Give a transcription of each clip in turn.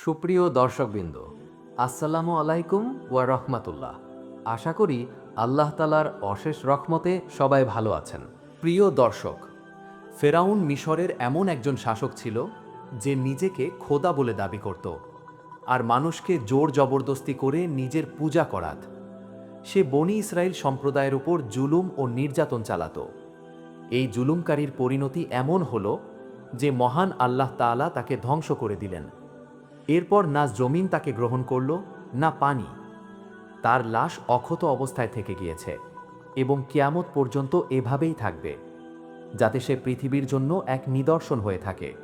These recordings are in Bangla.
সুপ্রিয় দর্শকবৃন্দ, আসসালামু আলাইকুম ওয়া রহমাতুল্লাহ। আশা করি আল্লাহ তালার অশেষ রহমতে সবাই ভালো আছেন। প্রিয় দর্শক, ফেরাউন মিশরের এমন একজন শাসক ছিল যে নিজেকে খোদা বলে দাবি করত আর মানুষকে জোর জবরদস্তি করে নিজের পূজা করাত। সে বনি ইসরায়েল সম্প্রদায়ের উপর জুলুম ও নির্যাতন চালাত। এই জুলুমকারীর পরিণতি এমন হল যে মহান আল্লাহ তাআলা তাকে ধ্বংস করে দিলেন। এরপর না জমিন তাকে গ্রহণ করল, না পানি। তার লাশ অক্ষত অবস্থায় থেকে গিয়েছে এবং কিয়ামত পর্যন্ত এভাবেই থাকবে, যাতে সে পৃথিবীর জন্য এক নিদর্শন হয়ে থাকে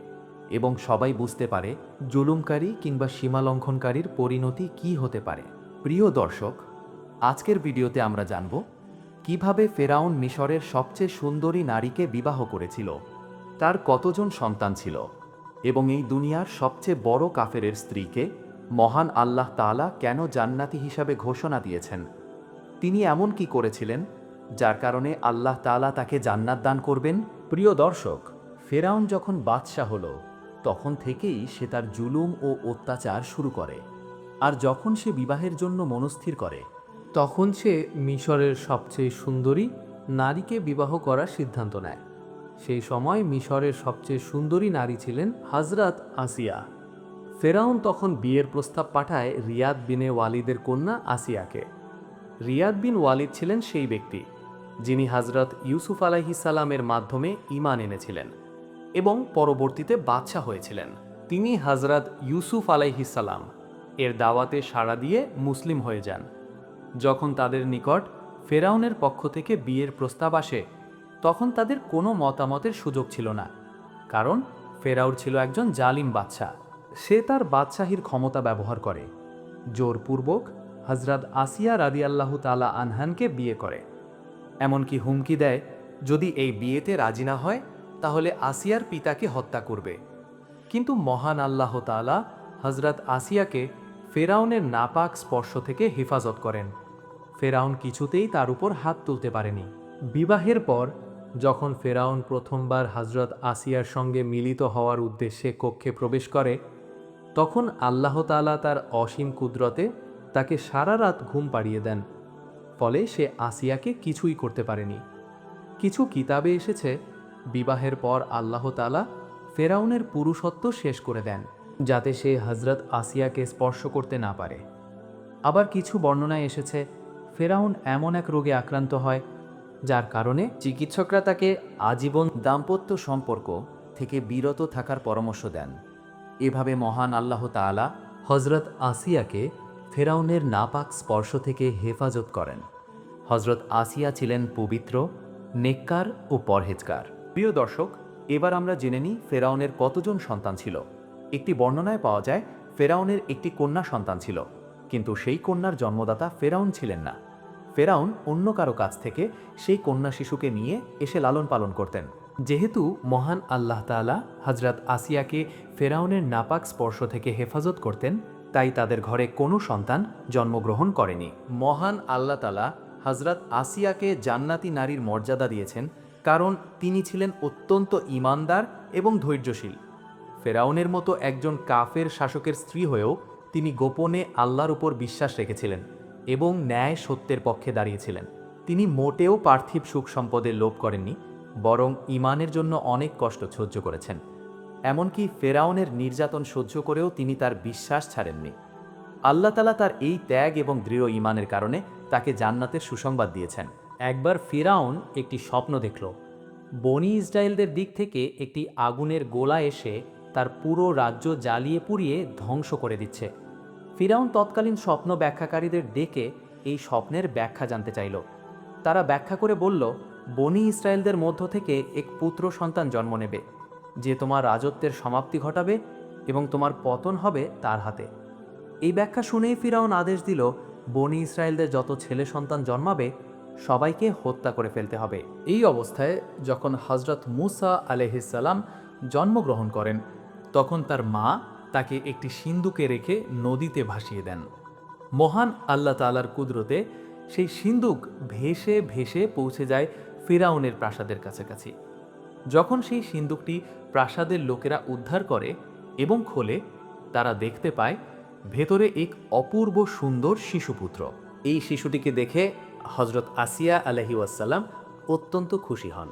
এবং সবাই বুঝতে পারে জুলুমকারী কিংবা সীমালঙ্ঘনকারীর পরিণতি কি হতে পারে। প্রিয় দর্শক, আজকের ভিডিওতে আমরা জানব কীভাবে ফেরাউন মিশরের সবচেয়ে সুন্দরী নারীকে বিবাহ করেছিল, তার কতজন সন্তান ছিল এবং এই দুনিয়ার সবচেয়ে বড় কাফেরের স্ত্রীকে মহান আল্লাহ তাআলা কেন জান্নাতি হিসাবে ঘোষণা দিয়েছেন? তিনি এমন কি করেছিলেন, যার কারণে আল্লাহ তাআলা তাকে জান্নাত দান করবেন? প্রিয় দর্শক, ফেরাউন যখন বাদশাহ হল, তখন থেকেই সে তার জুলুম ও অত্যাচার শুরু করে। আর যখন সে বিবাহের জন্য মনস্থির করে, তখন সে মিশরের সবচেয়ে সুন্দরী নারীকে বিবাহ করার সিদ্ধান্ত নেয়। সেই সময় মিশরের সবচেয়ে সুন্দরী নারী ছিলেন হাজরাত আসিয়া। ফেরাউন তখন বিয়ের প্রস্তাব পাঠায় রিয়াদ বিনে ওয়ালিদের কন্যা আসিয়াকে। রিয়াদ বিন ওয়ালিদ ছিলেন সেই ব্যক্তি, যিনি হাজরত ইউসুফ আলাইহিসালামের মাধ্যমে ঈমান এনেছিলেন এবং পরবর্তীতে বাদশাহ হয়েছিলেন। তিনি হাজরত ইউসুফ আলাইহিসাল্লাম এর দাওয়াতে সাড়া দিয়ে মুসলিম হয়ে যান। যখন তাদের নিকট ফেরাউনের পক্ষ থেকে বিয়ের প্রস্তাব আসে তখন তাদের কোনো মতামতের সুযোগ ছিল না। কারণ ফেরাউর ছিল একজন জালিম বাদশাহ। সে তার বাদশাহীর ক্ষমতা ব্যবহার করে। জোরপূর্বক হজরত আসিয়া রাদিয়াল্লাহু তালা আনহানকে বিয়ে করে। এমনকি হুমকি দেয়, যদি এই বিয়েতে রাজি না হয়, তাহলে আসিয়ার পিতাকে হত্যা করবে। কিন্তু মহান আল্লাহ তাআলা হজরত আসিয়াকে ফেরাউনের নাপাক স্পর্শ থেকে হেফাজত করেন। ফেরাউন কিছুতেই তার উপর হাত তুলতে পারেনি। বিবাহের পর যখন ফেরাউন প্রথমবার হজরত আসিয়ার সঙ্গে মিলিত হওয়ার উদ্দেশ্যে কক্ষে প্রবেশ করে, তখন আল্লাহ তাআলা তার অসীম কুদরতে তাকে সারা রাত ঘুম পাড়িয়ে দেন। ফলে সে আসিয়াকে কিছুই করতে পারেনি। কিছু কিতাবে এসেছে, বিবাহের পর আল্লাহ তাআলা ফেরাউনের পুরুষত্ব শেষ করে দেন, যাতে সে হজরত আসিয়াকে স্পর্শ করতে না পারে। আবার কিছু বর্ণনায় এসেছে, ফেরাউন এমন এক রোগে আক্রান্ত হয় যার কারণে চিকিৎসকরা তাকে আজীবন দাম্পত্য সম্পর্ক থেকে বিরত থাকার পরামর্শ দেন। এভাবে মহান আল্লাহ তাআলা হজরত আসিয়াকে ফেরাউনের নাপাক স্পর্শ থেকে হেফাজত করেন। হজরত আসিয়া ছিলেন পবিত্র, নেককার ও পরহেজগার। প্রিয় দর্শক, এবার আমরা জেনে নিই ফেরাউনের কতজন সন্তান ছিল। একটি বর্ণনায় পাওয়া যায়, ফেরাউনের একটি কন্যা সন্তান ছিল। কিন্তু সেই কন্যার জন্মদাতা ফেরাউন ছিলেন না। ফেরাউন অন্য কারও কাছ থেকে সেই কন্যা শিশুকে নিয়ে এসে লালন পালন করতেন। যেহেতু মহান আল্লাহ তাআলা হজরত আসিয়াকে ফেরাউনের নাপাক স্পর্শ থেকে হেফাজত করতেন, তাই তাদের ঘরে কোনো সন্তান জন্মগ্রহণ করেনি। মহান আল্লাহ তালা হজরত আসিয়াকে জান্নাতি নারীর মর্যাদা দিয়েছেন, কারণ তিনি ছিলেন অত্যন্ত ইমানদার এবং ধৈর্যশীল। ফেরাউনের মতো একজন কাফের শাসকের স্ত্রী হয়েও তিনি গোপনে আল্লাহর উপর বিশ্বাস রেখেছিলেন। এবং ন্যায় সত্যের পক্ষে দাঁড়িয়েছিলেন। তিনি মোটেও পার্থিব সুখ সম্পদের লোভ করেননি, বরং ইমানের জন্য অনেক কষ্ট সহ্য করেছেন। এমনকি ফেরাউনের নির্যাতন সহ্য করেও তিনি তার বিশ্বাস ছাড়েননি। আল্লাহ তালা তার এই ত্যাগ এবং দৃঢ় ইমানের কারণে তাকে জান্নাতের সুসংবাদ দিয়েছেন। একবার ফেরাউন একটি স্বপ্ন দেখল। বনি ইসরায়েলদের দিক থেকে একটি আগুনের গোলা এসে তার পুরো রাজ্য জ্বালিয়ে পুড়িয়ে ধ্বংস করে দিচ্ছে। ফিরাউন তৎকালীন স্বপ্ন ব্যাখ্যাকারীদের ডেকে এই স্বপ্নের ব্যাখ্যা জানতে চাইল। তারা ব্যাখ্যা করে বলল, বনি ইসরায়েলদের মধ্য থেকে এক পুত্র সন্তান জন্ম নেবে, যে তোমার রাজত্বের সমাপ্তি ঘটাবে এবং তোমার পতন হবে তার হাতে। এই ব্যাখ্যা শুনেই ফিরাউন আদেশ দিল, বনি ইসরায়েলদের যত ছেলে সন্তান জন্মাবে, সবাইকে হত্যা করে ফেলতে হবে। এই অবস্থায় যখন হজরত মুসা আলহিসাল্লাম জন্মগ্রহণ করেন, তখন তার মা তাকে একটি সিন্ধুকে রেখে নদীতে ভাসিয়ে দেন। মহান আল্লাহ তালার কুদরতে সেই সিন্ধুক ভেসে ভেসে পৌঁছে যায় ফিরাউনের প্রাসাদের কাছাকাছি। যখন সেই সিন্ধুকটি প্রাসাদের লোকেরা উদ্ধার করে এবং খোলে, তারা দেখতে পায় ভেতরে এক অপূর্ব সুন্দর শিশুপুত্র। এই শিশুটিকে দেখে হজরত আসিয়া আলহি ওয়াসাল্লাম অত্যন্ত খুশি হন।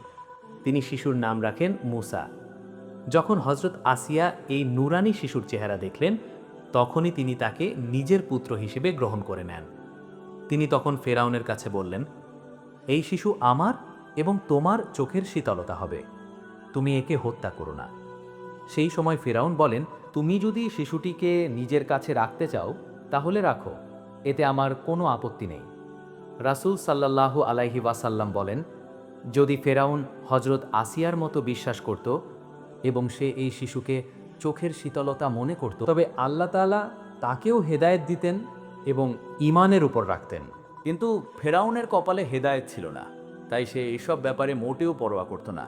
তিনি শিশুর নাম রাখেন মুসা। যখন হজরত আসিয়া এই নুরানি শিশুর চেহারা দেখলেন, তখনই তিনি তাকে নিজের পুত্র হিসেবে গ্রহণ করে নেন। তিনি তখন ফেরাউনের কাছে বললেন, এই শিশু আমার এবং তোমার চোখের শীতলতা হবে। তুমি একে হত্যা করো না। সেই সময় ফেরাউন বলেন, তুমি যদি শিশুটিকে নিজের কাছে রাখতে চাও, তাহলে রাখো। এতে আমার কোনো আপত্তি নেই। রাসূল সাল্লাল্লাহু আলাইহি ওয়াসাল্লাম বলেন, যদি ফেরাউন হজরত আসিয়ার মতো বিশ্বাস করত এবং সে এই শিশুকে চোখের শীতলতা মনে করত। তবে আল্লাহ তাআলা তাকেও হেদায়েত দিতেন এবং ইমানের উপর রাখতেন। কিন্তু ফেরাউনের কপালে হেদায়েত ছিল না। তাই সে এইসব ব্যাপারে মোটেও পরোয়া করত না।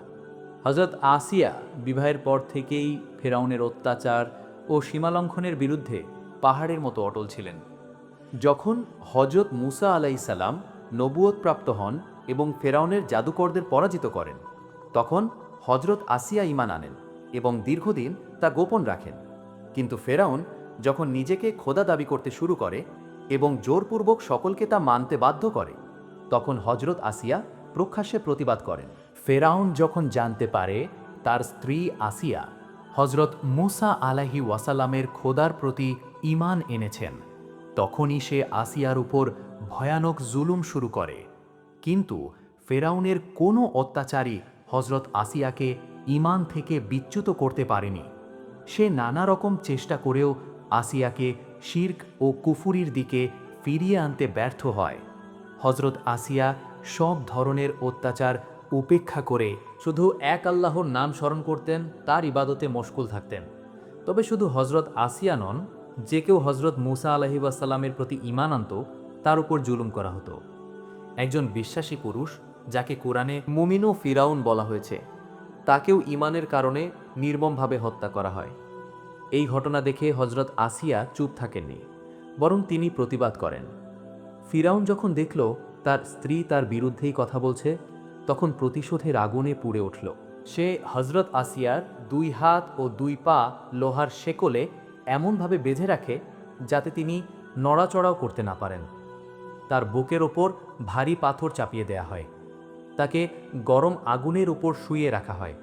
হজরত আসিয়া বিবাহের পর থেকেই ফেরাউনের অত্যাচার ও সীমালঙ্ঘনের বিরুদ্ধে পাহাড়ের মতো অটল ছিলেন। যখন হজরত মুসা আলাইসাল্লাম নবুয়ত প্রাপ্ত হন এবং ফেরাউনের জাদুকরদের পরাজিত করেন, তখন হজরত আসিয়া ইমান আনেন। এবং দীর্ঘদিন তা গোপন রাখেন। কিন্তু ফেরাউন যখন নিজেকে খোদা দাবি করতে শুরু করে এবং জোরপূর্বক সকলকে তা মানতে বাধ্য করে, তখন হজরত আসিয়া প্রকাশ্যে প্রতিবাদ করেন। ফেরাউন যখন জানতে পারে তার স্ত্রী আসিয়া হজরত মুসা আলাহি ওয়াসালামের খোদার প্রতি ইমান এনেছেন, তখনই সে আসিয়ার উপর ভয়ানক জুলুম শুরু করে। কিন্তু ফেরাউনের কোনো অত্যাচারী হজরত আসিয়াকে ইমান থেকে বিচ্যুত করতে পারেনি। সে নানা রকম চেষ্টা করেও আসিয়াকে শির্ক ও কুফুরির দিকে ফিরিয়ে আনতে ব্যর্থ হয়। হজরত আসিয়া সব ধরনের অত্যাচার উপেক্ষা করে শুধু এক আল্লাহর নাম স্মরণ করতেন, তার ইবাদতে মশকুল থাকতেন। তবে শুধু হজরত আসিয়া নন, যে কেউ হজরত মুসা আলহি ওয়াসাল্লামের প্রতি ইমান আনত, তার উপর জুলুম করা হতো। একজন বিশ্বাসী পুরুষ, যাকে কোরআনে মুমিনো ফিরাউন বলা হয়েছে। তাকেও ইমানের কারণে নির্মমভাবে হত্যা করা হয়। এই ঘটনা দেখে হজরত আসিয়া চুপ থাকেননি, বরং তিনি প্রতিবাদ করেন। ফিরাউন যখন দেখল তার স্ত্রী তার বিরুদ্ধেই কথা বলছে, তখন প্রতিশোধের আগুনে পুড়ে উঠল। সে হজরত আসিয়ার দুই হাত ও দুই পা লোহার শেকলে এমনভাবে বেঁধে রাখে, যাতে তিনি নড়াচড়াও করতে না পারেন। তার বুকের ওপর ভারী পাথর চাপিয়ে দেয়া হয়। তাকে গরম আগুনের উপর শুইয়ে রাখা হয়।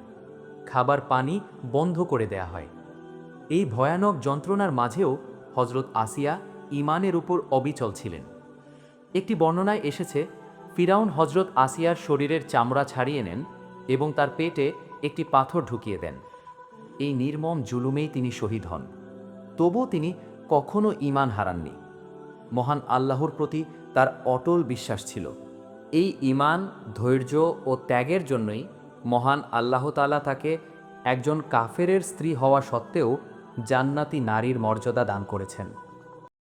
খাবার পানি বন্ধ করে দেয়া হয়। এই ভয়ানক যন্ত্রণার মাঝেও হজরত আসিয়া ইমানের উপর অবিচল ছিলেন। একটি বর্ণনায় এসেছে, ফিরাউন হজরত আসিয়ার শরীরের চামড়া ছাড়িয়ে নেন এবং তার পেটে একটি পাথর ঢুকিয়ে দেন। এই নির্মম জুলুমেই তিনি শহীদ হন। তবু তিনি কখনো ইমান হারাননি। মহান আল্লাহর প্রতি তার অটল বিশ্বাস ছিল। এই ইমান ধৈর্য ও ত্যাগের জন্যই মহান আল্লাহ তালা তাকে একজন কাফেরের স্ত্রী হওয়া সত্ত্বেও জান্নাতি নারীর মর্যাদা দান করেছেন।